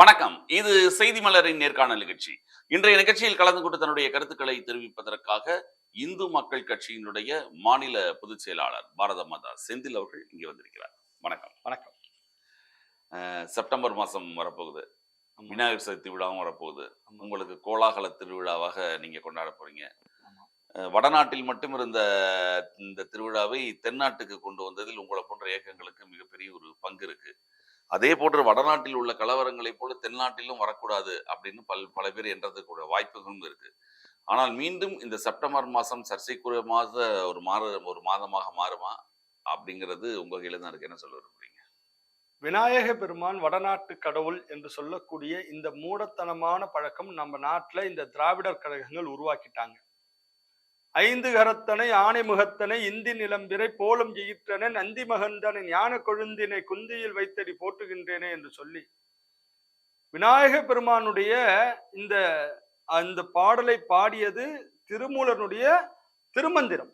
வணக்கம். இது செய்தி மலரின் நேர்காணல் நிகழ்ச்சி. இன்றைய நிகழ்ச்சியில் கலந்து கொண்டு தன்னுடைய கருத்துக்களை தெரிவிப்பதற்காக இந்து மக்கள் கட்சியினுடைய மாநில பொதுச் செயலாளர் பாரத மாதா செந்தில் அவர்கள் இங்கே வந்திருக்கிறார். வணக்கம். வணக்கம். செப்டம்பர் மாதம் வரப்போகுது. விநாயகர் சதுர்த்தி விழாவும் வரப்போகுது. உங்களுக்கு கோலாகல திருவிழாவாக நீங்க கொண்டாட போறீங்க. வடநாட்டில் மட்டும் இருந்த இந்த திருவிழாவை தென்னாட்டுக்கு கொண்டு வந்ததில் உங்களை போன்ற இயக்கங்களுக்கு மிகப்பெரிய ஒரு பங்கு இருக்கு. அதே போன்று வடநாட்டில் உள்ள கலவரங்களைப் போல தென்னாட்டிலும் வரக்கூடாது அப்படின்னு பல் பல பேர் என்றதுக்கூட வாய்ப்புகளும் இருக்கு. ஆனால் மீண்டும் இந்த செப்டம்பர் மாதம் சர்ச்சைக்குரிய மாத ஒரு மாத ஒரு மாதமாக மாறுமா அப்படிங்கிறது உங்க கையில தான் இருக்கு. என்ன சொல்ல விரும்புறீங்க? விநாயக பெருமான் வடநாட்டு கடவுள் என்று சொல்லக்கூடிய இந்த மூடத்தனமான பழக்கம் நம்ம நாட்டுல இந்த திராவிடர் கழகங்கள் உருவாக்கிட்டாங்க. ஐந்து கரத்தனை ஆணை முகத்தனை இந்தி நிலம்பிரை போலம் ஜெயிற்றன நந்தி மகந்தனை ஞான கொழுந்தினை குந்தியில் வைத்தடி போட்டுகின்றேனே என்று சொல்லி விநாயக பெருமானுடைய இந்த அந்த பாடலை பாடியது திருமூலனுடைய திருமந்திரம்.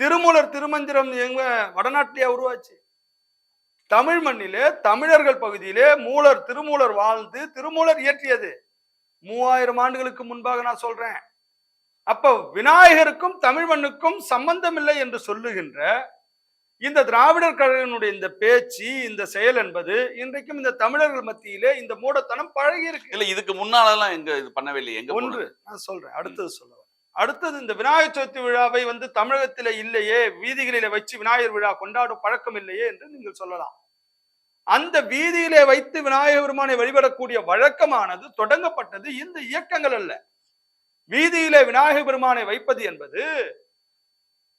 திருமூலர் திருமந்திரம் எங்க வடநாட்டிலேயே உருவாச்சு. தமிழ் மண்ணிலே தமிழர்கள் பகுதியிலே மூலர் திருமூலர் வாழ்ந்து திருமூலர் இயற்றியது. மூவாயிரம் ஆண்டுகளுக்கு முன்பாக நான் சொல்றேன். அப்ப விநாயகருக்கும் தமிழ் மண்ணுக்கும் சம்பந்தம் இல்லை என்று சொல்லுகின்ற இந்த திராவிடர் கழகனுடைய இந்த பேச்சு இந்த செயல் என்பது இன்றைக்கும் இந்த தமிழர்கள் மத்தியிலே இந்த மூடத்தனம் பழகி இருக்கு இல்ல இதுக்கு முன்னாலெல்லாம் எங்க இது பண்ணவே இல்லை எங்க ஒன்று? நான் சொல்றேன். அடுத்தது சொல்ல வரேன். அடுத்தது இந்த விநாயகர் சதுர்த்தி விழாவை வந்து தமிழகத்தில இல்லையே வீதிகளில வச்சு விநாயகர் விழா கொண்டாடும் பழக்கம் இல்லையே என்று நீங்கள் சொல்லலாம். அந்த வீதியிலே வைத்து விநாயகர் பெருமானை வழிபடக்கூடிய வழக்கமானது தொடங்கப்பட்டது இந்த இயக்கங்கள் அல்ல. வீதியிலே விநாயகர் பெருமானை வைப்பது என்பது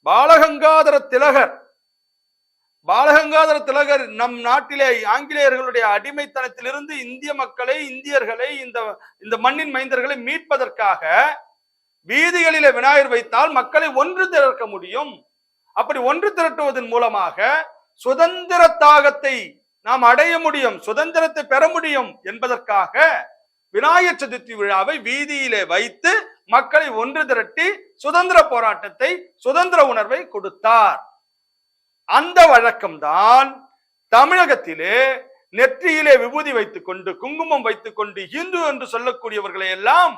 பாலகங்காதர திலகர். பாலகங்காதர திலகர் நம் நாட்டிலே ஆங்கிலேயர்களுடைய அடிமைத்தனத்திலிருந்து இந்திய மக்களை இந்தியர்களை இந்த இந்த மண்ணின் மைந்தர்களை மீட்பதற்காக வீதிகளிலே விநாயகர் வைத்தால் மக்களை ஒன்று திரட்ட முடியும். அப்படி ஒன்று திரட்டுவதன் மூலமாக சுதந்திர தாகத்தை நாம் அடைய முடியும் சுதந்திரத்தை பெற முடியும் என்பதற்காக விநாயகர் சதுர்த்தி விழாவை வீதியிலே வைத்து மக்களை ஒன்று திரட்டி சுதந்திர போராட்டத்தை சுதந்திர உணர்வை கொடுத்தார். அந்த வழக்கம்தான் தமிழகத்திலே நெற்றியிலே விபூதி வைத்துக் கொண்டு குங்குமம் வைத்துக் கொண்டு இந்து என்று சொல்லக்கூடியவர்களை எல்லாம்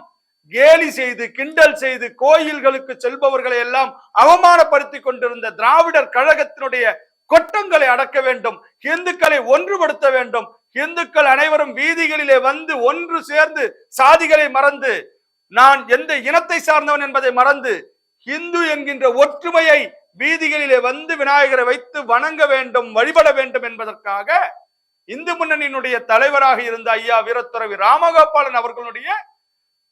கேலி செய்து கிண்டல் செய்து கோயில்களுக்கு செல்பவர்களை எல்லாம் அவமானப்படுத்தி கொண்டிருந்த திராவிடர் கழகத்தினுடைய கொட்டங்களை அடக்க வேண்டும் இந்துக்களை ஒன்றுபடுத்த வேண்டும். இந்துக்கள் அனைவரும் வீதிகளிலே வந்து ஒன்று சேர்ந்து சாதிகளை மறந்து நான் எந்த இனத்தை சார்ந்தவன் என்பதை மறந்து இந்து என்கின்ற ஒற்றுமையை வீதிகளிலே வந்து விநாயகரை வைத்து வணங்க வேண்டும் வழிபட வேண்டும் என்பதற்காக இந்து முன்னணியினுடைய தலைவராக இருந்த ஐயா வீரத்துறவி ராமகோபாலன் அவர்களுடைய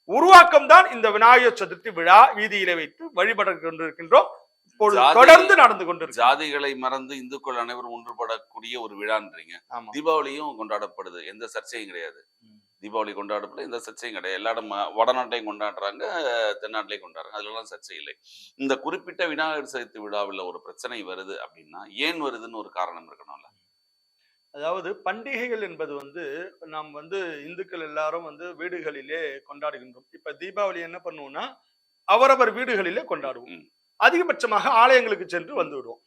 உருவாக்கம் தான் இந்த விநாயகர் சதுர்த்தி விழா. வீதியிலே வைத்து வழிபட கொண்டிருக்கின்றோம். தொடர்ந்து நடந்து கொண்டிருக்கு ஜாதிகளை மறந்து இந்துக்கள் அனைவரும் ஒன்றுபடக்கூடிய ஒரு விழான்றீங்க. தீபாவளியும் கொண்டாடப்படுது. எந்த சர்ச்சையும் கிடையாது. தீபாவளி கொண்டாடப்பட எந்த சர்ச்சையும் கிடையாது. எல்லா இடம் வடநாட்டையும் கொண்டாடுறாங்க தென்னாட்டிலையும் கொண்டாடுறாங்க. அதுலலாம் சர்ச்சை இல்லை. இந்த குறிப்பிட்ட விநாயகர் சதுர்த்தி விழாவில் ஒரு பிரச்சனை வருது அப்படின்னா ஏன் வருதுன்னு ஒரு காரணம் இருக்கணும்ல? அதாவது பண்டிகைகள் என்பது வந்து நாம் வந்து இந்துக்கள் எல்லாரும் வந்து வீடுகளிலே கொண்டாடுகின்றோம். இப்ப தீபாவளி என்ன பண்ணுவோம்னா அவரவர் வீடுகளிலே கொண்டாடுவோம். அதிகபட்சமாக ஆலயங்களுக்கு சென்று வந்து விடுவோம்.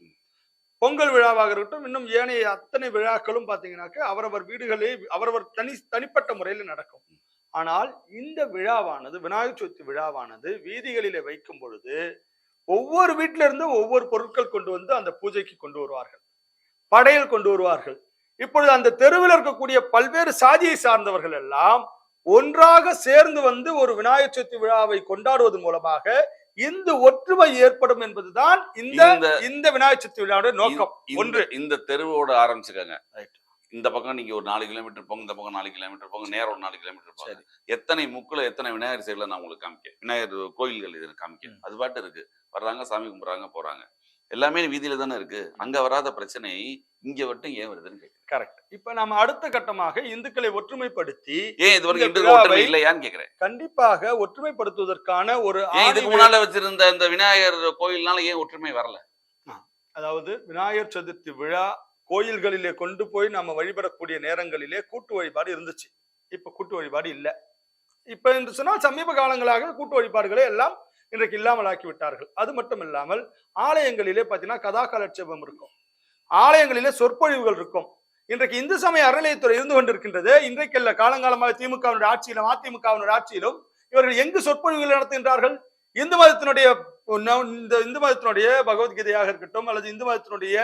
பொங்கல் விழாவாக இருக்கட்டும் இன்னும் ஏனைய அத்தனை விழாக்களும் பார்த்தீங்கன்னாக்க அவரவர் வீடுகளே அவரவர் தனி தனிப்பட்ட முறையில் நடக்கும். ஆனால் இந்த விழாவானது விநாயகர் சதுர்த்தி விழாவானது வீதிகளிலே வைக்கும் பொழுது ஒவ்வொரு வீட்டில ஒவ்வொரு பொருட்கள் கொண்டு வந்து அந்த பூஜைக்கு கொண்டு வருவார்கள். படையல் கொண்டு வருவார்கள். இப்பொழுது அந்த தெருவில் இருக்கக்கூடிய பல்வேறு சாதியை சார்ந்தவர்கள் எல்லாம் ஒன்றாக சேர்ந்து வந்து ஒரு விநாயகர் சதுர்த்தி விழாவை கொண்டாடுவதன் மூலமாக இந்த ஒற்றுமை ஏற்படும் என்பதுதான் இந்த இந்த விநாயகர் சதுர்த்தி விழாவுடைய நோக்கம். ஒன்று. இந்த தெருவோட ஆரம்பிச்சுக்கங்க. இந்த பக்கம் நீங்க ஒரு நாலு கிலோமீட்டர் போங்க இந்த பக்கம் நாலு கிலோமீட்டர் போங்க நேரம் ஒரு நாலு கிலோமீட்டர் போங்க. எத்தனை முக்குல எத்தனை விநாயகர் சைடுல நான் உங்களுக்கு காமிக்க விநாயகர் கோயில்கள் இது காமிக்க ம். அது பாட்டு இருக்கு. வர்றாங்க சாமி கும்பிடுறாங்க போறாங்க. எல்லாமே வீதியில தானே இருக்கு. அங்க வராத பிரச்சனை இங்க மட்டும் ஏன் வருதுன்னு கேக்குறேன். கரெக்ட் இப்ப நாம அடுத்த கட்டமாக இந்துக்களை ஒற்றுமைப்படுத்தி ஏன் இது வரைக்கும் இந்த ஒற்றுமை இல்லையான்னு கேக்குறேன். கண்டிப்பாக ஒற்றுமைப்படுத்துவதற்கான ஒரு இதுக்கு முன்னால வச்சிருந்த இந்த விநாயகர் கோயில்னால ஏன் ஒற்றுமை வரல? அதாவது விநாயகர் சதுர்த்தி விழா கோயில்களிலே கொண்டு போய் நம்ம வழிபடக்கூடிய நேரங்களிலே கூட்டு வழிபாடு இருந்துச்சு. இப்ப கூட்டு வழிபாடு இல்ல. இப்ப என்று சொன்னால் சமீப காலங்களாக கூட்டு வழிபாடுகளை எல்லாம் இன்றைக்கு இல்லாமல் ஆக்கிவிட்டார்கள். அது மட்டும் இல்லாமல் ஆலயங்களிலே பார்த்தீங்கன்னா கதா கலட்சேபம் இருக்கும். ஆலயங்களிலே சொற்பொழிவுகள் இருக்கும். இன்றைக்கு இந்து சமய அறநிலையத்துறை இருந்து கொண்டிருக்கின்றது. இன்றைக்கல்ல காலங்காலமாக திமுகவினுடைய ஆட்சியிலும் அதிமுகவினுடைய ஆட்சியிலும் இவர்கள் எங்கு சொற்பொழிவுகள் நடத்துகின்றார்கள்? இந்து மதத்தினுடைய இந்த இந்து மதத்தினுடைய பகவத்கீதையாக இருக்கட்டும் அல்லது இந்து மதத்தினுடைய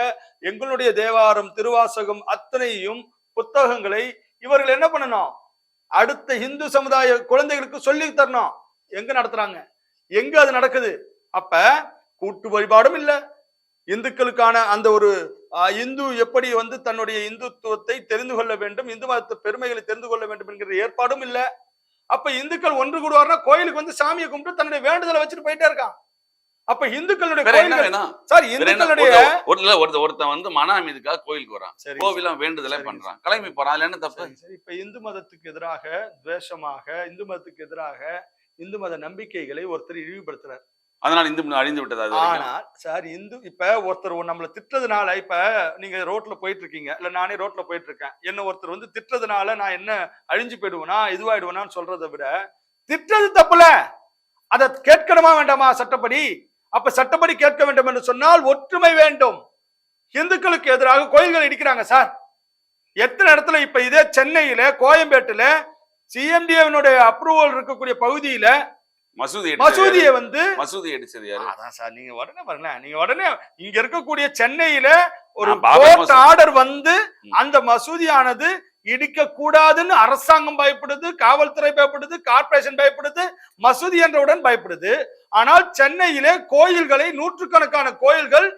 எங்களுடைய தேவாரம் திருவாசகம் அத்தனையும் புத்தகங்களை இவர்கள் என்ன பண்ணணும்? அடுத்த இந்து சமுதாய குழந்தைகளுக்கு சொல்லி தரணும். எங்க நடத்துறாங்க? எங்க அது நடக்குது? அப்ப கூட்டு வழிபாடும் இல்ல. இந்துக்களுக்கான அந்த ஒரு இந்து எப்படி வந்து தன்னுடைய இந்துத்துவத்தை தெரிந்து கொள்ள வேண்டும் இந்து மதத்து பெருமைகளை தெரிந்து கொள்ள வேண்டும் என்கிற ஏற்பாடும் இல்ல. அப்ப இந்துக்கள் ஒன்று கூடுவார்னா கோயிலுக்கு வந்து சாமியை கும்பிட்டு தன்னுடைய வேண்டுதலை வச்சுட்டு போயிட்டே இருக்கான். அப்ப இந்துக்களுடைய சார் இந்துக்களுடைய ஒருத்தன் வந்து மன அமைதிக்காக கோயிலுக்கு வரான். சரி, கோவில வேண்டுதலே பண்றான். கிளம்பி போறான். என்ன தப்பு. இப்ப இந்து மதத்துக்கு எதிராக துவேஷமாக இந்து மதத்துக்கு எதிராக இந்து மத நம்பிக்கைகளை ஒருத்தர் இழிவுபடுத்துறார் அதனால இந்து அழிந்து விட்டது. ஆனால் சார் இந்து இப்ப ஒருத்தர் நம்மள திட்டுறதுனால இப்ப நீங்க ரோட்ல போயிட்டு இருக்கீங்க இல்ல நானே ரோட்ல போயிட்டு இருக்கேன் என்ன ஒருத்தர் வந்து திட்டுறதுனால நான் என்ன அழிஞ்சு போயிடுவேனா இதுவாயிடுவேனான்னு சொல்றதை விட திட்டுறது தப்புல அதை கேட்கணுமா வேண்டாமா சட்டப்படி? அப்ப சட்டப்படி கேட்க வேண்டும் என்று சொன்னால் ஒற்றுமை வேண்டும். இந்துக்களுக்கு எதிராக கோயில்கள் இடிக்கிறாங்க சார். எத்தனை இடத்துல இப்ப இதே சென்னையில கோயம்பேட்டுல சிஎம்டிஏனுடைய அப்ரூவல் இருக்கக்கூடிய பகுதியில மசூதி மசூதியை வந்து? மசூதி அடிச்சது யாரு? அதான் சார் நீங்க உடனே வரல நீங்க உடனே இங்க இருக்கக்கூடிய சென்னையில ஒரு கோர்ட் ஆர்டர் வந்து. அந்த மசூதியானது இடிக்க கூடாதுன்னு அரசாங்கம் பயப்படுது காவல்துறை பயப்படுது கார்ப்பரேஷன் பயப்படுது மசூதி என்றவுடன் பயப்படுது. ஆனால் சென்னையிலே கோயில்களை நூற்றுக்கணக்கான கோயில்கள்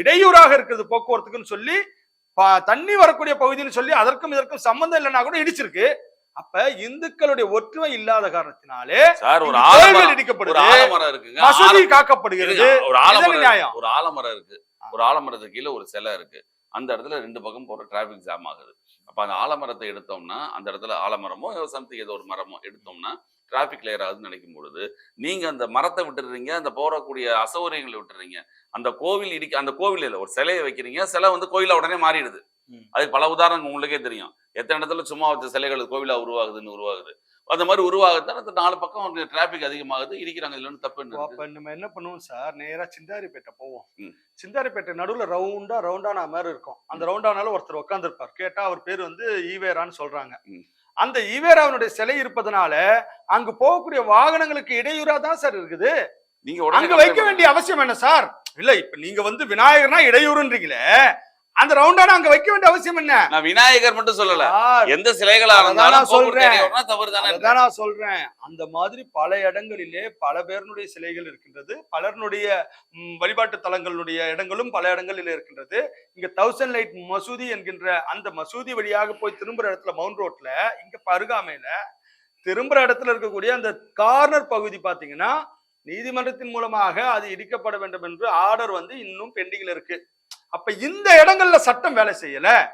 இடையூறாக இருக்குது போக்குவரத்துக்குன்னு சொல்லி ப- தண்ணி வரக்கூடிய பகுதின்னு சொல்லி அதற்கும் இதற்கும் சம்பந்தம் இல்லைன்னா கூட இடிச்சிருக்கு. அப்ப இந்துக்களுடைய ஒற்றுமை இல்லாத காரணத்தினாலே சார் ஒரு ஆலமரம் இடிக்கப்படுது ஆலமரம் இருக்குங்க. மசூதி காக்கப்படுகிறது. ஒரு ஆலமரம். ஒரு ஆலமரம் இருக்கு. ஒரு ஆலமரத்துக்கு கீழே ஒரு சிலை இருக்கு. அந்த இடத்துல ரெண்டு பக்கம் போற டிராபிக் ஜாம் ஆகுது. அப்ப அந்த ஆலமரத்தை எடுத்தோம்னா அந்த இடத்துல ஆலமரமோ சம்திங் ஏதோ ஒரு மரமோ எடுத்தோம்னா டிராபிக் லேயர் ஆகுதுன்னு நினைக்கும் பொழுது நீங்க அந்த மரத்தை விட்டுறீங்க அந்த போறக்கூடிய அசௌகரியங்களை விட்டுறீங்க அந்த கோவில் இடிக்க அந்த கோவில் இல்ல ஒரு சிலையை வைக்கிறீங்க. சிலை வந்து கோயிலா உடனே மாறிடுது. அதுக்கு பல உதாரணங்கள் உங்களுக்கே தெரியும். எத்தனை இடத்துல சும்மா வச்ச சிலைகள் கோவிலா உருவாகுதுன்னு உருவாகுது. அந்த மாதிரி உருவாகுதுன்னா அந்த நாலு பக்கம் டிராபிக் அதிகமாகுது இடிக்கிறாங்க. இதுல ஒண்ணும் தப்பு? அப்ப நம்ம என்ன பண்ணுவோம் சார்? நேரா சிந்தாரிப்பேட்டை போவோம். சிந்தாரிப்பேட்டை நடுவுல ரவுண்டா ரவுண்டான மாதிரி இருக்கும். அந்த ரவுண்டானால ஒருத்தர் உட்கார்ந்திருப்பார் கேட்டா அவர் பேர் வந்து ஈவேரான்னு சொல்றாங்க. அந்த ஈவேராவுடைய சிலை இருப்பதனால அங்கு போகக்கூடிய வாகனங்களுக்கு இடையூறா தான் சார் இருக்குது. நீங்க அங்க வைக்க வேண்டிய அவசியம் என்ன சார்? இல்ல இப்ப நீங்க வந்து விநாயகர்னா இடையூறுன்றீங்களே. அந்த ரவுண்டானா அங்க வைக்க வேண்டிய அவசியம் என்ன? நான் விநாயகர் மட்டும் சொல்லல. எந்த சிலைகளா இருந்தாலும் சொல்றேன். தவறு தானே. நான் சொல்றேன். அந்த மாதிரி பல இடங்களிலே பல பேருனுடைய சிலைகள் இருக்கின்றது பலருடைய வழிபாட்டு தலங்களுடைய இடங்களும் பல இடங்களில் இருக்கின்றது. இங்க தௌசண்ட் லைட் மசூதி என்கின்ற அந்த மசூதி வழியாக போய் திரும்புற இடத்துல மவுண்ட் ரோட்ல இங்க பருகாமையில திரும்புற இடத்துல இருக்கக்கூடிய அந்த கார்னர் பகுதி பாத்தீங்கன்னா நீதிமன்றத்தின் மூலமாக அது இடிக்கப்பட வேண்டும் என்று ஆர்டர் வந்து இன்னும் பெண்டிங்ல இருக்கு. அப்ப இந்த இடங்கள்ல சட்டம் வேலை செய்யல.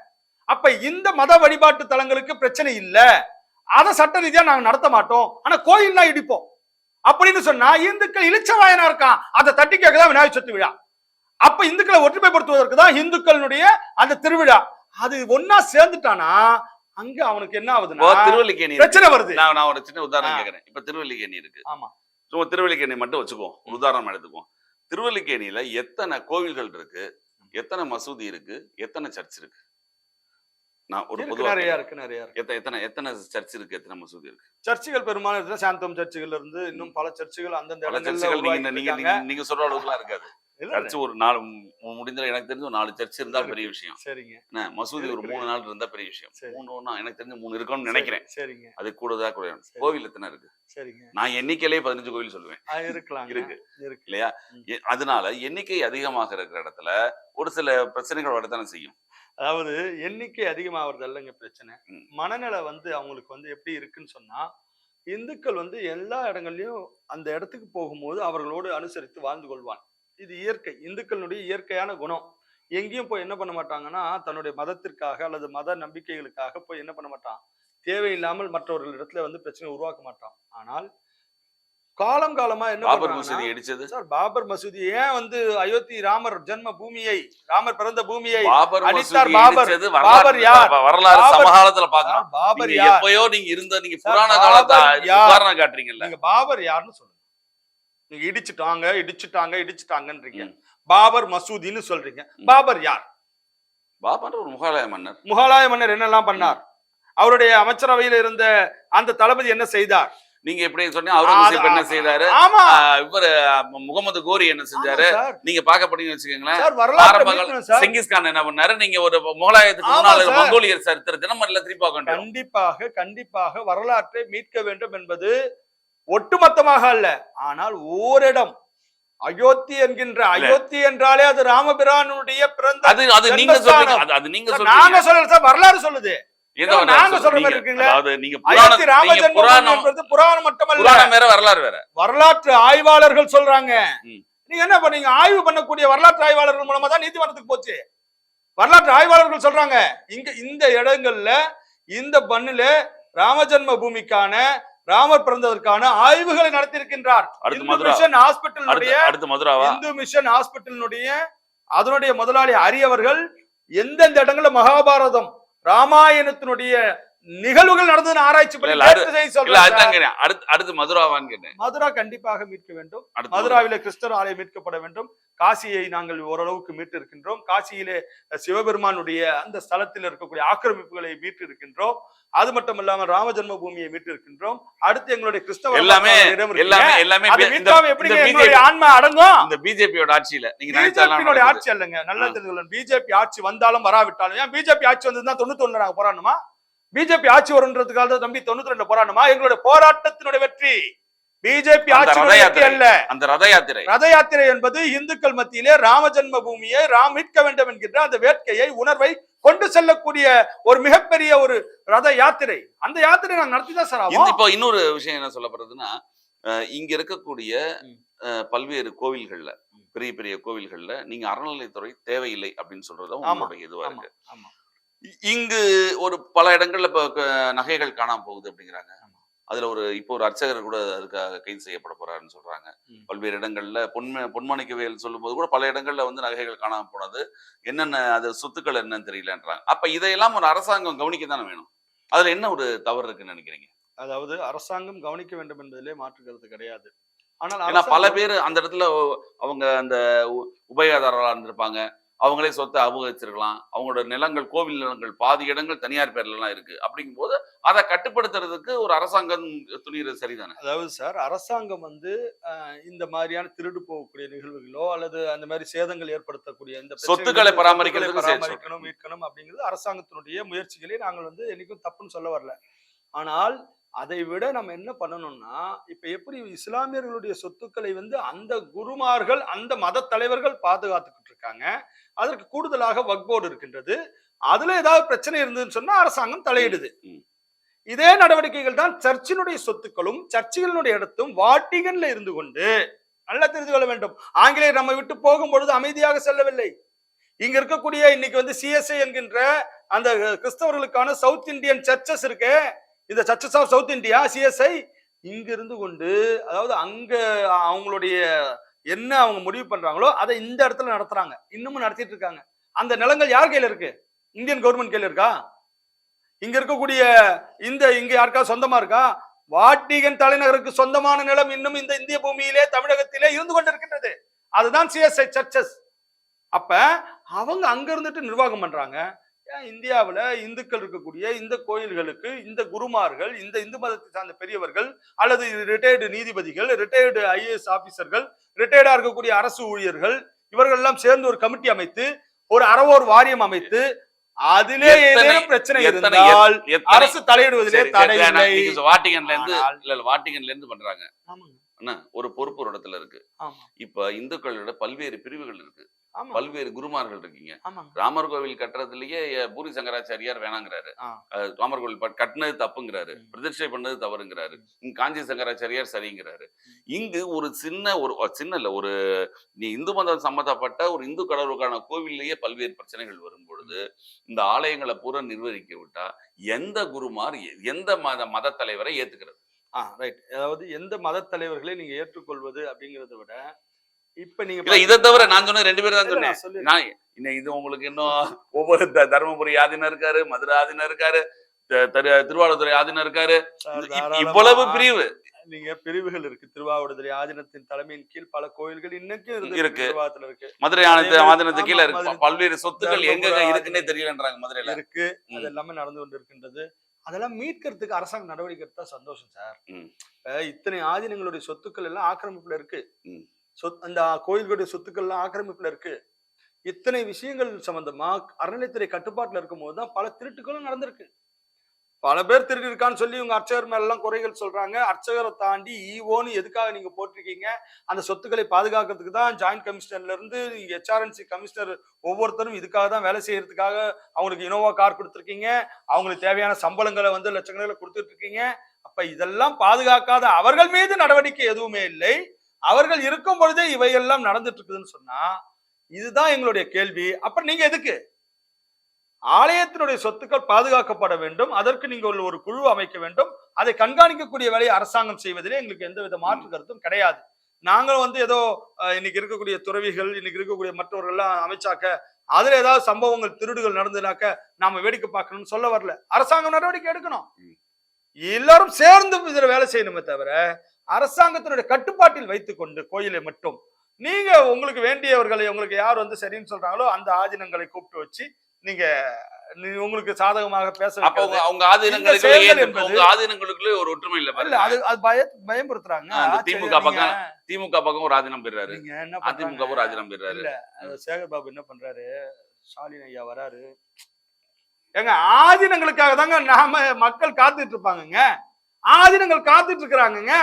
அப்ப இந்த மத வழிபாட்டு தலங்களுக்கு பிரச்சனை இல்ல. அதை சட்ட ரீதியா நாங்க நடத்த மாட்டோம். ஆனா கோயில்லாம் இடிப்போம். அப்படின்னு சொன்னா இந்துக்கள் இளிச்சவாயனா இருக்கான். அதை தட்டி கேட்கதான் விநாயகர் சதுர்த்தி விழா. அப்ப இந்துக்களை ஒற்றுமைப்படுத்துவதற்கு தான் இந்துக்களுடைய அந்த திருவிழா. அது ஒன்னா சேர்ந்துட்டானா? அங்க அவனுக்கு என்ன ஆகுதுன்னா திருவல்லிக்கேணி. பிரச்சனை வருது. நான் நான் ஒரு சின்ன உதாரணம் ஆ. கேக்குறேன். இப்ப திருவல்லிக்கேணி இருக்கு. ஆமா. சும்மா திருவல்லிக்கேணி மட்டும் வச்சுக்குவோம். உதாரணம் எடுத்துக்குவோம். திருவல்லிக்கேணியில எத்தனை கோவில்கள் இருக்கு? எத்தனை மசூதி இருக்கு? எத்தனை சர்ச் இருக்கு? நான் ஒரு இருக்கு பொதுவா நிறைய இருக்கு நிறைய இருக்கு. எத்தனை எத்தனை எத்தனை சர்ச் இருக்கு எத்தனை மசூதி இருக்கு? சர்ச்சுகள் பெரும்பாலும் இடத்துல சாந்தம் சர்ச்சுகள் இருந்து இன்னும் பல சர்ச்சுகள் அந்தந்த பல இடங்கள்ல சர்ச்சுகள் நீங்க நீங்க இருக்காங்க. நீங்க- நீங்க சொல்ற அளவுக்குலாம் இருக்காது. இல்ல, சர்ச் ஒரு நாலு மு- முடிந்த எனக்கு தெரிஞ்ச ஒரு நாலு சர்ச் இருந்தா பெரிய விஷயம். சரிங்க. மசூதி ஒரு. மூணு நாள் இருந்தா பெரிய விஷயம். மூணு ஒண்ணா எனக்கு தெரிஞ்சு மூணு இருக்கும்னு நினைக்கிறேன். சரிங்க. அது கூடதா குறையும். கோவில் எத்தனை இருக்கு? சரிங்க. நான் எண்ணிக்கையிலே பதினஞ்சு கோவில் சொல்லுவேன். இருக்கலாம் இருக்கு. இருக்கு. இல்லையா? அதனால எண்ணிக்கை அதிகமாக இருக்கிற இடத்துல ஒரு சில பிரச்சனைகள் வரத்தானே செய்யும். அதாவது எண்ணிக்கை அதிகமாகிறது இல்லைங்க பிரச்சனை. மனநிலை வந்து அவங்களுக்கு வந்து எப்படி இருக்குன்னு சொன்னா இந்துக்கள் வந்து எல்லா இடங்கள்லயும் அந்த இடத்துக்கு போகும்போது அவர்களோடு அனுசரித்து வாழ்ந்து கொள்வான். இது இயற்கை இந்துக்களுடைய இயற்கையான குணம். எங்கேயும் போய் என்ன பண்ண மாட்டாங்கன்னா தன்னுடைய மதத்திற்காக அல்லது மத நம்பிக்கைகளுக்காக போய் என்ன பண்ண மாட்டான். தேவையில்லாமல் மற்றவர்கள் இடத்துல வந்து பிரச்சனை உருவாக்க மாட்டான். ஆனால் காலம் காலமா என்ன பாபர் மசூதி இடிச்சது? சார் பாபர் மசூதி ஏன் வந்து அயோத்தி ராமர் ஜென்ம பூமியை ராமர் பிறந்த பூமியை பாபர் அடித்தார் பாபர். பாபர் வரலாறு யார்? வரலாறு பாபர் சமகாலத்துல பாக்கலாம் பாபர் எப்பயோ நீங்க இருந்த நீங்க புராண காலத்தை காட்டுறீங்கல்ல. நீங்க பாபர் யாருன்னு சொல்லுங்க. நீங்க இடிச்சிட்டாங்க இடிச்சிட்டாங்க இடிச்சிட்டாங்கன்றீங்க. பாபர் மசூதின்னு சொல்றீங்க. பாபர் யார்? பாபான்ற ஒரு முகலாய மன்னர். முகலாய மன்னர் என்னெல்லாம் பண்ணார்? அவருடைய அமைச்சரவையில் இருந்த அந்த தளபதி என்ன செய்தார்? நீங்க எப்படி சொன்னீங்க அவுரங்கசீப் என்ன செய்தாரு? இவரு முகமது கோரி என்ன செஞ்சாரு. நீங்க பாக்க போனீங்கன்னு வச்சுக்கோங்களேன். ஆரம்ப. செங்கிஸ்கான் என்ன பண்ணாரு? நீங்க ஒரு முகலாயத்துக்கு முன்னாள். மங்கோலியர் சரித்திர தினமரில திருப்பி பார்க்க வேண்டியது கண்டிப்பாக கண்டிப்பாக வரலாற்றை மீட்க வேண்டும் என்பது ஒட்டுமொத்தமாக அல்ல ஆனால் ஓரிடம். அயோத்தி என்கின்ற அயோத்தி என்றாலே அது ராமபிரானுடைய பிறந்த அது அது நீங்க. சொல்றீங்க. அது- நீங்க சொல்றீங்க. நாங்க சொல்ல சார் வரலாறு சொல்லுது. நாங்க சொல்ற? மாதிரி இருக்குங்களே? புராணம் மட்டுமல்ல. வேற வரலாறு வேற. வரலாற்று ஆய்வாளர்கள் சொல்றாங்க. நீங்க என்ன பண்ணீங்க ஆய்வு பண்ணக்கூடிய வரலாற்று ஆய்வாளர்கள் மூலமா தான் நீதிமன்றத்துக்கு போச்சு. வரலாற்று ஆய்வாளர்கள் சொல்றாங்க. இங்க இந்த இடங்கள்ல இந்த பண்ணுல ராமஜன்ம பூமிக்கான ராமர் பிறந்ததற்கான ஆய்வுகளை நடத்தியிருக்கின்றார். மிஷன் ஹாஸ்பிட்டலுடைய அடுத்து மதுராவா இந்து மிஷன் ஹாஸ்பிட்டலினுடைய அதனுடைய முதலாளி அரியவர்கள் எந்தெந்த இடங்கள்ல மகாபாரதம் ராமாயணத்தினுடைய நிகழ்வுகள் நடந்ததுன்னு ஆராய்ச்சி. அடுத்து மதுராவான்னு கேட்டேன். மதுரா கண்டிப்பாக மீட்க வேண்டும். மதுராவிலே கிறிஸ்தர் ஆலயம் மீட்கப்பட வேண்டும். காசியை நாங்கள் ஓரளவுக்கு மீட்டு இருக்கின்றோம் காசியிலே சிவபெருமானுடைய அந்த ஸ்தலத்தில் இருக்கக்கூடிய ஆக்கிரமிப்புகளை மீட்டு இருக்கின்றோம் அது மட்டும் இல்லாம ராம ஜென்ம பூமியை மீட்டு இருக்கின்றோம் அடுத்து எங்களுடைய கிறிஸ்தவ எல்லாமே. எல்லாமே எல்லாமே எப்படி ஆன்மா அடங்கும்? இந்த பிஜேபியோட ஆட்சியில. நீங்க. ஆட்சி அல்லங்க. நல்லா தெரிஞ்சுக்கணும் பிஜேபி ஆட்சி வந்தாலும் வராவிட்டாலும் ஏன் பிஜேபி ஆட்சி வந்ததுதான் தொண்ணூத்தி ஒண்ணுல நாங்க போராடணுமா? பிஜேபி ஆட்சி வருன்றதுக்காக தான் தம்பி தொண்ணூத்தி ரெண்டு போராடணுமா? எங்களுடைய போராட்டத்தினுடைய வெற்றி. பிஜேபி ஆட்சி ரத வெற்றி யாத்திரை. அல்ல. அந்த ரத யாத்திரை. ரத யாத்திரை என்பது இந்துக்கள் மத்தியிலே ராம ஜென்ம பூமியை ராம் மீட்க வேண்டும் என்கின்ற அந்த வேட்கையை உணர்வை கொண்டு செல்லக்கூடிய ஒரு மிகப்பெரிய ஒரு ரத யாத்திரை. அந்த யாத்திரை நாங்க நடத்தி தான் சார் இப்போ இன்னொரு விஷயம் என்ன சொல்லப்படுறதுன்னா இங்க இருக்கக்கூடிய பல்வேறு கோவில்கள்ல பெரிய பெரிய கோவில்கள்ல நீங்க அறநிலைத்துறை தேவையில்லை அப்படின்னு சொல்றதும். உங்களுடைய இதுவா இருக்கு. இங்கு ஒரு பல இடங்கள்ல இப்ப நகைகள் காணாம போகுது அப்படிங்கிறாங்க. அதுல ஒரு இப்போ ஒரு அர்ச்சகர் கூட அதுக்காக கைது செய்யப்பட போறாருன்னு சொல்றாங்க. பல்வேறு இடங்கள்ல பொன்ம பொன்மணிக்கவேல் சொல்லும்போது கூட பல இடங்கள்ல வந்து நகைகள் காணாம போனது. என்னென்ன அது சொத்துக்கள் என்னன்னு தெரியலன்றாங்க. அப்ப இதையெல்லாம் ஒரு அரசாங்கம் கவனிக்க தானே வேணும்? அதுல என்ன ஒரு தவறு இருக்குன்னு நினைக்கிறீங்க? அதாவது அரசாங்கம் கவனிக்க வேண்டும் என்பதிலே மாற்று கருத்து கிடையாது. ஆனால் பல பேர் அந்த இடத்துல அவங்க அந்த உபயோகதாரர்களா இருந்திருப்பாங்க. அவங்களே சொத்தை அபகரிச்சிருக்கலாம். அவங்களோட நிலங்கள் கோவில் நிலங்கள் பாதி இடங்கள் தனியார் பேர்ல எல்லாம் இருக்கு. அப்படிங்கும்போது அதை கட்டுப்படுத்துறதுக்கு ஒரு அரசாங்கம் துணிகிறது சரிதானே? அதாவது சார் அரசாங்கம் வந்து இந்த மாதிரியான திருடு போகக்கூடிய நிகழ்வுகளோ அல்லது அந்த மாதிரி சேதங்கள் ஏற்படுத்தக்கூடிய இந்த சொத்துக்களை பராமரிக்கிறதுக்கு பராமரிக்கணும் மீட்கணும் அப்படிங்கிறது அரசாங்கத்தினுடைய முயற்சிகளை நாங்கள் வந்து என்னைக்கும் தப்புன்னு சொல்ல வரல. ஆனால் அதை விட நம்ம என்ன பண்ணணும்னா இப்ப எப்படி இஸ்லாமியர்களுடைய சொத்துக்களை வந்து அந்த குருமார்கள் அந்த மத தலைவர்கள் பாதுகாத்துக்கிட்டு இருக்காங்க. அதற்கு கூடுதலாக வக்போர்டு இருக்கின்றது. அதுல ஏதாவது பிரச்சனை இருந்ததுன்னு சொன்னா அரசாங்கம் தலையிடுது. இதே நடவடிக்கைகள் தான் சர்ச்சினுடைய சொத்துக்களும் சர்ச்சுகளினுடைய இடத்தும் வாட்டிகன்ல இருந்து கொண்டு நல்லா தெரிந்து கொள்ள வேண்டும். ஆங்கிலேயர் நம்ம விட்டு போகும் பொழுது அமைதியாக செல்லவில்லை. இங்க இருக்கக்கூடிய இன்னைக்கு வந்து சிஎஸ்ஐ என்கின்ற அந்த கிறிஸ்தவர்களுக்கான சவுத் இந்தியன் சர்ச்சஸ் இருக்கு. இந்த churches of south India CSI இங்க இருந்து கொண்டு அதாவது அங்க அவங்களுடைய என்ன அவங்க முடிவு பண்றாங்களோ அதை இந்த இடத்துல நடத்துறாங்க. இன்னமும் நடத்திட்டு இருக்காங்க. அந்த நிலங்கள் யார் கையில இருக்கு? இந்தியன் கவர்மெண்ட் கையில இருக்கா? இங்க இருக்கக்கூடிய இந்த இங்க யாருக்கா சொந்தமா இருக்கா? வாட்டிகன் தலைநகருக்கு சொந்தமான நிலம் இன்னும் இந்த இந்திய பூமியிலே தமிழகத்திலே இருந்து கொண்டிருக்கின்றது. அதுதான் சிஎஸ்ஐ சர்ச்சஸ் அப்ப அவங்க அங்க இருந்துட்டு நிர்வாகம் பண்றாங்க. இந்தியாவுல இந்துக்கள் இருக்கக்கூடிய இந்த கோயில்களுக்கு இந்த குருமார்கள் இந்த இந்து மதத்தை சார்ந்த பெரியவர்கள் அல்லது ரிட்டையர்டு நீதிபதிகள் ரிட்டையர்டு ஐஏஎஸ் ஆபீசர்கள் ரிட்டையர்டா இருக்கக்கூடிய அரசு ஊழியர்கள் இவர்கள் எல்லாம் சேர்ந்து ஒரு கமிட்டி அமைத்து ஒரு அறவோர் வாரியம் அமைத்து அதிலே ஏதேனும் பிரச்சனை இருந்தால் அரசு தலையிடுவதிலே தடை வாட்டிகன்ல இருந்து இல்ல வாட்டிகன்ல இருந்து பண்றாங்க. ஒரு பொறுப்பு ஒரு இடத்துல இருக்கு. இப்ப இந்துக்களோட பல்வேறு பிரிவுகள் இருக்கு. பல்வேறு குருமார்கள் இருக்கீங்க. ராமர் கோவில் கட்டுறதுலயே பூரி சங்கராச்சாரியார் வேணாங்கிறாரு. ராமர் கோவில் கட்டுனது தப்புங்கிறாரு. பிரதிஷ்டை பண்ணது தவறுங்கிறாரு. இங்க காஞ்சி சங்கராச்சாரியார் சரிங்கிறாரு. இங்கு ஒரு சின்ன ஒரு சின்ன இல்ல ஒரு நீ இந்து மதம் சம்பந்தப்பட்ட ஒரு இந்து கடவுளுக்கான கோவில்லையே பல்வேறு பிரச்சனைகள் வரும் பொழுது இந்த ஆலயங்களை பூரா நிர்வகிக்க விட்டா எந்த குருமார் எந்த மத மத தலைவரை ஏத்துக்கிறது? ஆ ரைட் அதாவது எந்த மத தலைவர்களை நீங்க ஏற்றுக்கொள்வது அப்படிங்கறத விட இப்ப நீங்க இல்ல இதை தவிர நான் சொன்ன ரெண்டு பேரும் தான் சொன்னேன். நான் இது உங்களுக்கு இன்னும் ஒவ்வொரு த- தருமபுரி ஆதீனம் இருக்காரு மதுரை ஆதீனம் இருக்காரு த- திரு- திருவாரூர்துறை ஆதீனம் இருக்காரு. இவ்வளவு பிரிவு. நீங்க பிரிவுகள் இருக்கு. திருவாவூடுதுறை ஆதீனத்தின் தலைமையின் கீழ் பல கோயில்கள் இன்னைக்கும் இருந்து இருக்கு. இருக்கு. மதுரை ஆனத்து ஆதீனத்து கீழ இருக்கு. பல்வேறு சொத்துக்கள் எங்க இருக்குன்னே. தெரியலன்றாங்க மதுரையில. இருக்கு. அது எல்லாமே நடந்து கொண்டு இருக்கின்றது அதெல்லாம் மீட்கிறதுக்கு அரசாங்கம் நடவடிக்கை எடுத்தா சந்தோஷம் சார். இத்தனை ஆதீனங்களுடைய சொத்துக்கள் எல்லாம் ஆக்கிரமிப்புல இருக்கு. சொத் அந்த கோயில்களுடைய சொத்துக்கள்லாம் ஆக்கிரமிப்பில் ஆக்கிரமிப்புல இருக்கு. இத்தனை விஷயங்கள் சம்பந்தமா அறநிலைத்துறை கட்டுப்பாட்டில் இருக்கும்போது தான் பல திருட்டுகளும் நடந்திருக்கு. பல பேர் திருடி இருக்கான்னு சொல்லி இவங்க அர்ச்சகர் மேல குறைகள் சொல்றாங்க. அர்ச்சகரை தாண்டி ஈவோன்னு எதுக்காக நீங்க போட்டிருக்கீங்க? அந்த சொத்துக்களை பாதுகாக்கிறதுக்கு தான் ஜாயிண்ட் கமிஷனர்ல இருந்து ஹெச்ஆர்என்சி கமிஷனர் ஒவ்வொருத்தரும் இதுக்காக தான் வேலை செய்யறதுக்காக அவங்களுக்கு இனோவா கார் கொடுத்துருக்கீங்க. அவங்களுக்கு தேவையான சம்பளங்களை வந்து லட்சக்கணக்கில் கொடுத்துட்டு இருக்கீங்க. அப்ப இதெல்லாம் பாதுகாக்காத அவர்கள் மீது நடவடிக்கை எதுவுமே இல்லை. அவர்கள் இருக்கும் பொழுதே இவையெல்லாம் நடந்துட்டு இருக்குதுன்னு சொன்னா இதுதான் எங்களுடைய கேள்வி. அப்ப நீங்க எதுக்கு? ஆலயத்தினுடைய சொத்துக்கள் பாதுகாக்கப்பட வேண்டும். அதற்கு நீங்க ஒரு- குழு அமைக்க வேண்டும். அதை கண்காணிக்கக்கூடிய வேலையை அரசாங்கம் செய்வதிலே எங்களுக்கு எந்தவித மாற்று கருத்தும் கிடையாது. நாங்கள் வந்து ஏதோ இன்னைக்கு இருக்கக்கூடிய துறவிகள் இன்னைக்கு இருக்கக்கூடிய மற்றவர்கள் எல்லாம் அமைச்சாக்க அதுல ஏதாவது சம்பவங்கள் திருடுகள் நடந்ததுனாக்க நாம வேடிக்கை பார்க்கணும்னு சொல்ல வரல. அரசாங்கம் நடவடிக்கை எடுக்கணும். எல்லாரும் சேர்ந்து இதுல வேலை செய்யணுமே தவிர அரசாங்கத்தினுடைய கட்டுப்பாட்டில் வைத்துக்கொண்டு கோயிலை மட்டும். நீங்க உங்களுக்கு வேண்டியவர்களை உங்களுக்கு யார் வந்து சரின்னு சொல்றாங்களோ அந்த ஆதீனங்களை கூப்பிட்டு வச்சு நீங்க உங்களுக்கு சாதகமாக பேச அவங்க ஆதீனங்களுக்குள்ளே ஒரு ஒற்றுமை இல்ல அது அது பய பயம்படுத்துறாங்க ஆ, அந்த ஆ, சரி, திமுக பக்கம் திமுக பக்கம் ஒரு ஆதீனம் பெறாரு அதிமுக? ஒரு ஆதீனம் பெறாரு சேகர் பாபு என்ன பண்றாரு? ஸ்டாலின் ஐயா வராரு. ஏங்க ஆதீனங்களுக்காக தாங்க நாம மக்கள் காத்துட்டு இருப்பாங்கங்க. ஆதீனங்கள் காத்துட்டு இருக்கிறாங்கங்க.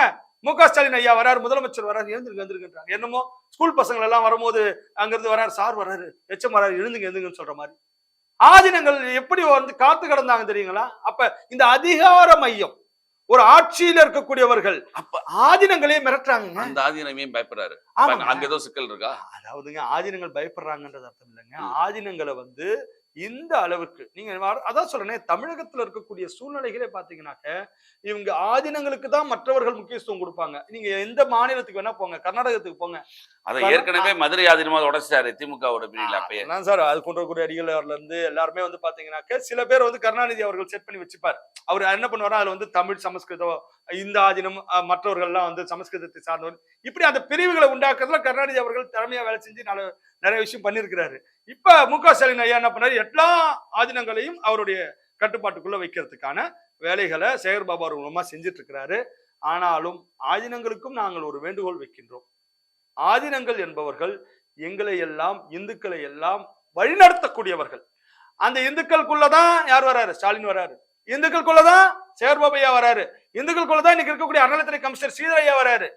மு க ஸ்டாலின் ஐயா வராரு முதலமைச்சர் வராரு எழுந்திருக்கு எழுந்திருக்குன்றாங்க என்னமோ ஸ்கூல் பசங்க எல்லாம் வரும்போது அங்கிருந்து வராரு சார் வராரு எச்சம் வராரு எழுந்துங்க எழுந்துங்கன்னு சொல்ற மாதிரி. ஆதீனங்கள் எப்படி வந்து காத்து கிடந்தாங்க தெரியுங்களா? அப்ப இந்த அதிகார மையம் ஒரு ஆட்சியில இருக்கக்கூடியவர்கள் அப்ப ஆதீனங்களே மிரட்டுறாங்க அந்த ஆதீனமே பயப்படுறாரு. அங்க ஏதோ சிக்கல் இருக்கா? அதாவதுங்க ஆதீனங்கள் பயப்படுறாங்கன்றது அர்த்தம் இல்லைங்க. ஆதீனங்களை வந்து இந்த அளவுக்கு. நீங்க அதான் சொல்றேனே தமிழகத்துல இருக்கக்கூடிய சூழ்நிலைகளே பாத்தீங்கன்னாக்க இவங்க ஆதீனங்களுக்கு தான் மற்றவர்கள் முக்கியத்துவம் கொடுப்பாங்க. நீங்க எந்த மாநிலத்துக்கு வேணா போங்க கர்நாடகத்துக்கு போங்க. அதை ஏற்கனவே மதுரை ஆதீனமா உடைச்சாரு திமுகவோட பிரிவில் அப்பயே. சார் அது கொண்டக்கூடிய அடிகளர்ல இருந்து எல்லாருமே வந்து பாத்தீங்கன்னாக்க சில பேர் வந்து கருணாநிதி அவர்கள் செட் பண்ணி வச்சுப்பார். அவர் என்ன பண்ணுவாரா அதுல வந்து தமிழ் சமஸ்கிருதம் இந்த ஆதீனம் மற்றவர்கள்லாம் வந்து சமஸ்கிருதத்தை சார்ந்தவர். இப்படி அந்த பிரிவுகளை உண்டாக்குறதுல கருணாநிதி அவர்கள் திறமையா வேலை செஞ்சு நல்ல நிறைய விஷயம் பண்ணியிருக்கிறாரு இப்ப மு க ஸ்டாலின் ஐயா என்ன பண்ணாரு? எல்லா ஆதீனங்களையும் அவருடைய கட்டுப்பாட்டுக்குள்ள வைக்கிறதுக்கான வேலைகளை சேகர் பாபா மூலமா செஞ்சுட்டு இருக்கிறாரு ஆனாலும் ஆதீனங்களுக்கும் நாங்கள் ஒரு வேண்டுகோள் வைக்கின்றோம். ஆதீனங்கள் என்பவர்கள் எங்களை எல்லாம் இந்துக்களை எல்லாம் வழிநடத்தக்கூடியவர்கள். அந்த இந்துக்களுக்குள்ளதான் யார் வராரு? ஸ்டாலின் வராரு. இந்துக்களுக்குள்ளதான் சேர்பாபையா வராரு. இந்துக்களுக்குள்ளதான் இன்னைக்கு இருக்கக்கூடிய அறநிலைத்துறை கமிஷனர் ஸ்ரீதரையா வராரு.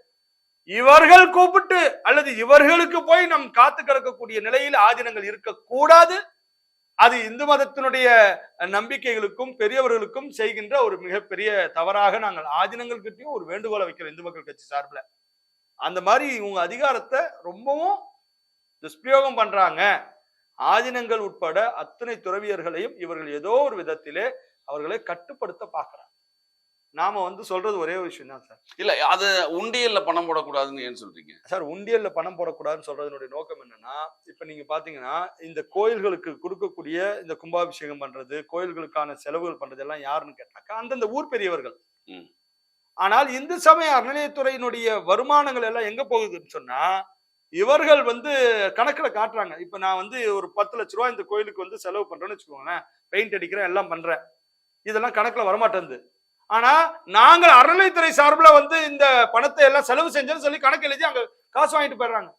இவர்கள் கூப்பிட்டு அல்லது இவர்களுக்கு போய் நம் காத்து கிடக்கக்கூடிய நிலையில் ஆதீனங்கள் இருக்கக்கூடாது. அது இந்து மதத்தினுடைய நம்பிக்கைகளுக்கும் பெரியவர்களுக்கும் செய்கின்ற ஒரு மிகப்பெரிய தவறாக நாங்கள் ஆதினங்கள் கிட்டயும் ஒரு வேண்டுகோளை வைக்கிறோம் இந்து மக்கள் கட்சி சார்பில். அந்த மாதிரி இவங்க அதிகாரத்தை ரொம்பவும் துஷ்பிரயோகம் பண்றாங்க. ஆதீனங்கள் உட்பட அத்தனை துறவியர்களையும் இவர்கள் ஏதோ ஒரு விதத்திலே அவர்களை கட்டுப்படுத்த பார்க்கிறாங்க. நாம வந்து சொல்றது ஒரே ஒரு விஷயம் தான் சார். இல்ல அது உண்டியல்ல பணம் போடக்கூடாதுன்னு ஏன் சொல்றீங்க? சார் உண்டியல்ல பணம் போடக்கூடாதுன்னு சொல்றதனுடைய நோக்கம் என்னன்னா இப்ப நீங்க பாத்தீங்கன்னா இந்த கோயில்களுக்கு கொடுக்கக்கூடிய இந்த கும்பாபிஷேகம் பண்றது கோயில்களுக்கான செலவுகள் பண்றது எல்லாம் யாருன்னு கேட்டாக்கா அந்தந்த ஊர் பெரியவர்கள். ம். ஆனால் இந்து சமய அறநிலையத்துறையினுடைய வருமானங்கள் எல்லாம் எங்க போகுதுன்னு சொன்னா இவர்கள் வந்து கணக்குல காட்டுறாங்க. இப்ப நான் வந்து ஒரு பத்து லட்ச ரூபாய் இந்த கோயிலுக்கு வந்து செலவு பண்றேன்னு வச்சுக்கோங்களேன் பெயிண்ட் அடிக்கிறேன் எல்லாம் பண்றேன். இதெல்லாம் கணக்குல வரமாட்டேங்குது ஆனா நாங்கள் அறநிலைத்துறை சார்பில் வந்து இந்த பணத்தை எல்லாம் செலவு செஞ்சோன்னு சொல்லி கணக்கு எழுதி அங்க காசு வாங்கிட்டு போயிடுறாங்க.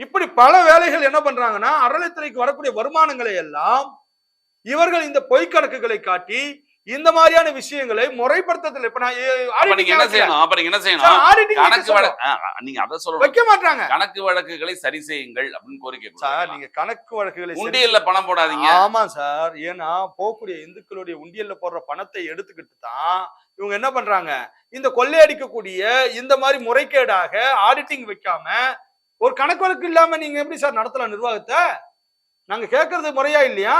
இப்படி பல வேலைகள் என்ன பண்றாங்கன்னா அறநிலைத்துறைக்கு வரக்கூடிய வருமானங்களை எல்லாம் இவர்கள் இந்த பொய்க்கணக்குகளை காட்டி இந்த மாதிரியான விஷயங்களை முறைப்படுத்தல இப்ப நான் என்ன செய்யணும்? அப்ப நீங்க என்ன செய்யணும்? கணக்கு வழக்கு நீங்க அதை சொல்லணும். வைக்க மாட்டாங்க. கணக்கு வழக்குகளை சரி செய்யுங்கள் அப்படின்னு கோரிக்கை சார். நீங்க கணக்கு வழக்குகளை உண்டியல்ல பணம் போடாதீங்க. ஆமா சார். ஏன்னா போகக்கூடிய இந்துக்களுடைய உண்டியல்ல போடுற பணத்தை எடுத்துக்கிட்டு தான் இவங்க என்ன பண்றாங்க? இந்த கொள்ளையடிக்கக்கூடிய இந்த மாதிரி முறைகேடாக ஆடிட்டிங் வைக்காம ஒரு கணக்கு வழக்கு இல்லாம நீங்க எப்படி சார் நடத்தலாம் நிர்வாகத்தை? நாங்க கேட்கறது முறையா இல்லையா?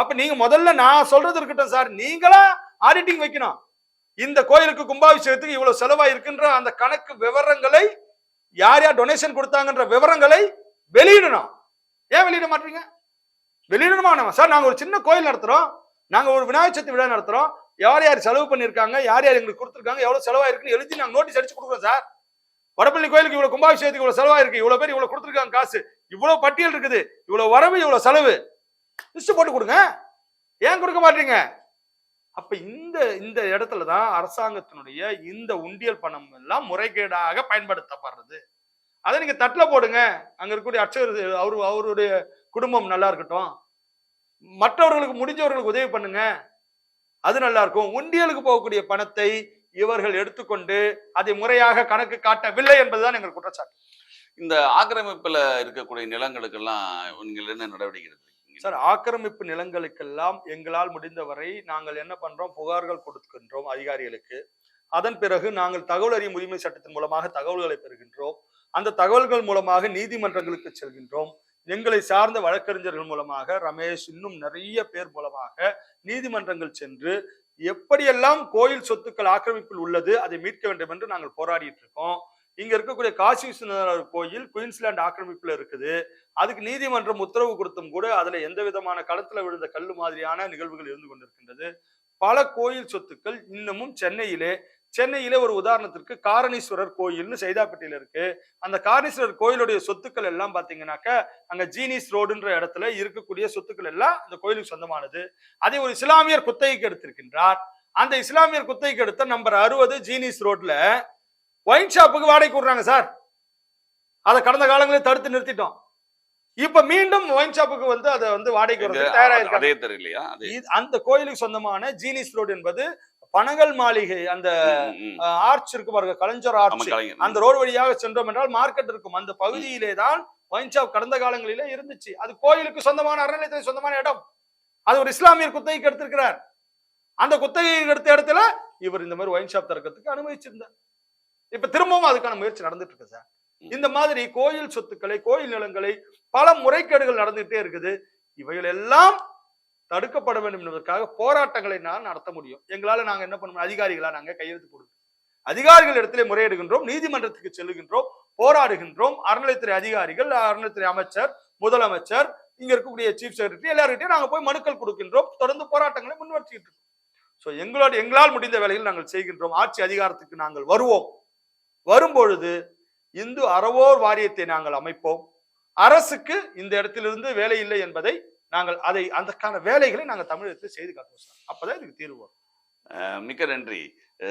அப்ப நீங்க முதல்ல நான் சொல்றது இருக்கட்டும் சார். நீங்களா ஆடிட்டிங் வைக்கணும். இந்த கோயிலுக்கு கும்பாபிஷேகத்துக்கு இவ்வளவு செலவா இருக்குன்ற அந்த கணக்கு விவரங்களை யார் யார் டொனேஷன் கொடுத்தாங்கன்ற விவரங்களை வெளியிடணும். ஏன் வெளியிட மாட்டீங்க? வெளியிடணுமா நம்ம? சார் நாங்க ஒரு சின்ன கோயில் நடத்துறோம். நாங்க ஒரு விநாயகர் சதுர்த்தி விழா நடத்துறோம். யார் யார் செலவு பண்ணிருக்காங்க யார் யார் எங்களுக்கு கொடுத்துருக்காங்க? எவ்வளவு செலவாயிருக்குன்னு எழுதி நாங்க நோட்டீஸ் அடிச்சு கொடுக்குறோம் சார். வடபள்ளி கோயிலுக்கு இவ்வளவு கும்பாபிஷேகத்துக்கு இவ்வளவு செலவாயிருக்கு. இவ்வளவு பேர் இவ்வளவு கொடுத்துருக்காங்க காசு. இவ்வளவு பட்டியல் இருக்குது. இவ்வளவு வரவு இவ்வளவு செலவு. லிஸ்ட் போட்டு கொடுங்க. ஏன் கொடுக்க மாட்டீங்க? அப்ப இந்த இந்த இடத்துல தான் அரசாங்கத்தினுடைய இந்த உண்டியல் பணம் எல்லாம் முறைகேடாக பயன்படுத்தப்படுறது. அதை நீங்க தட்டில் போடுங்க. அங்க இருக்கக்கூடிய அச்சகர் அவரு அவருடைய குடும்பம் நல்லா இருக்கட்டும். மற்றவர்களுக்கு முடிஞ்சவர்களுக்கு உதவி பண்ணுங்க. அது நல்லா இருக்கும். உண்டியலுக்கு போகக்கூடிய பணத்தை இவர்கள் எடுத்துக்கொண்டு அதை முறையாக கணக்கு காட்டவில்லை என்பதுதான் எங்கள் குற்றச்சாட்டு. இந்த ஆக்கிரமிப்புல இருக்கக்கூடிய நிலங்களுக்கெல்லாம் நீங்கள் என்ன நடவடிக்கை எடுத்து சார் ஆக்கிரமிப்பு நிலங்களுக்கெல்லாம் எங்களால் முடிந்தவரை நாங்கள் என்ன பண்றோம்? புகார்கள் கொடுக்கின்றோம் அதிகாரிகளுக்கு. அதன் பிறகு நாங்கள் தகவல் அறியும் உரிமை சட்டத்தின் மூலமாக தகவல்களை பெறுகின்றோம். அந்த தகவல்கள் மூலமாக நீதிமன்றங்களுக்கு செல்கின்றோம். எங்களை சார்ந்த வழக்கறிஞர்கள் மூலமாக ரமேஷ் இன்னும் நிறைய பேர் மூலமாக நீதிமன்றங்கள் சென்று எப்படியெல்லாம் கோயில் சொத்துக்கள் ஆக்கிரமிப்பில் உள்ளது அதை மீட்க வேண்டும் என்று நாங்கள் போராடிட்டு இருக்கோம். இங்க இருக்கக்கூடிய காசி விஸ்வநாதர் கோயில் குயின்ஸ்லாந்து ஆக்கிரமிப்புல இருக்குது. அதுக்கு நீதிமன்றம் உத்தரவு கொடுத்தும் கூட அதுல எந்த விதமான களத்துல விழுந்த கல்லு மாதிரியான நிகழ்வுகள் இருந்து கொண்டிருக்கின்றது. பல கோயில் சொத்துக்கள் இன்னமும் சென்னையிலே. சென்னையிலே ஒரு உதாரணத்திற்கு காரணீஸ்வரர் கோயில்னு சைதாப்பேட்டையில இருக்கு. அந்த காரணீஸ்வரர் கோயிலுடைய சொத்துக்கள் எல்லாம் பாத்தீங்கன்னாக்க அங்க ஜீனிஸ் ரோடுன்ற இடத்துல இருக்கக்கூடிய சொத்துக்கள் எல்லாம் அந்த கோயிலுக்கு சொந்தமானது. அதை ஒரு இஸ்லாமியர் குத்தகைக்கு எடுத்திருக்கின்றார். அந்த இஸ்லாமியர் குத்தகைக்கு எடுத்த நம்பர் அறுபது ஜீனிஸ் ரோட்ல ஒயின் ஷாப்புக்கு வாடகை விடுறாங்க சார் அதை கடந்த காலங்களில் தடுத்து நிறுத்திட்டோம். இப்ப மீண்டும் ஒயின் ஷாப்புக்கு வந்து அதை வந்து வாடகைக்கு இது- அந்த கோயிலுக்கு சொந்தமான ஜீனிஸ் ரோடு என்பது பனகல் மாளிகை அந்த. ஆர்ச் இருக்கு பாருங்க கலைஞர் ஆர்ச். அந்த ரோடு வழியாக சென்றோம் என்றால் மார்க்கெட் இருக்கும். அந்த பகுதியிலே தான் ஒயின் ஷாப் கடந்த காலங்களிலே இருந்துச்சு. அது கோயிலுக்கு சொந்தமான அறநிலையத்துறை சொந்தமான இடம். அது ஒரு இஸ்லாமியர் குத்தகைக்கு எடுத்திருக்கிறார். அந்த குத்தகை எடுத்த இடத்துல இவர் இந்த மாதிரி ஒயின் ஷாப் திறக்கிறதுக்கு அனுமதிச்சிருந்தார். இப்ப திரும்பவும் அதுக்கான முயற்சி நடந்துட்டு இருக்கு சார் இந்த மாதிரி கோயில் சொத்துக்களை கோயில் நிலங்களை பல முறைகேடுகள் நடந்துகிட்டே இருக்குது. இவைகள் எல்லாம் தடுக்கப்பட வேண்டும் என்பதற்காக போராட்டங்களை நான் நடத்த முடியும். எங்களால நாங்க என்ன பண்ண அதிகாரிகளா நாங்க கையெழுத்து கொடுக்கிறோம் அதிகாரிகள் இடத்திலே முறையிடுகின்றோம் நீதிமன்றத்துக்கு செல்லுகின்றோம் போராடுகின்றோம். அறநிலைத்துறை அதிகாரிகள் அறநிலைத்துறை அமைச்சர் முதலமைச்சர் இங்க இருக்கக்கூடிய சீஃப் செக்ரட்டரி எல்லார்கிட்டையும் நாங்க போய் மனுக்கள் கொடுக்கின்றோம். தொடர்ந்து போராட்டங்களை முன்வற்றிட்டு இருக்கோம். ஸோ எங்களோட எங்களால் முடிந்த வேலையில் நாங்கள் செய்கின்றோம். ஆட்சி அதிகாரத்துக்கு நாங்கள் வருவோம். வரும்பொழுது இந்து அறவோர் வாரியத்தை நாங்கள் அமைப்போம். அரசுக்கு இந்த இடத்திலிருந்து வேலை இல்லை என்பதை நாங்கள் அதை அதற்கான வேலைகளை நாங்கள் தமிழகத்தில் செய்து காட்டுவோம் சார். அப்பதான் இதுக்கு தீர்வு வரும். மிக்க நன்றி.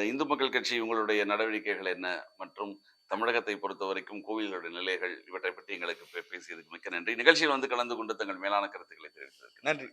இந்து மக்கள் கட்சி உங்களுடைய நடவடிக்கைகள் என்ன மற்றும் தமிழகத்தை பொறுத்த வரைக்கும் கோவில்களுடைய நிலைகள் இவற்றை பற்றி எங்களுக்கு பேசியதுக்கு மிக்க நன்றி. நிகழ்ச்சியில் வந்து கலந்து கொண்டு தங்கள் மேலான கருத்துக்களை தெரிவித்ததற்கு நன்றி.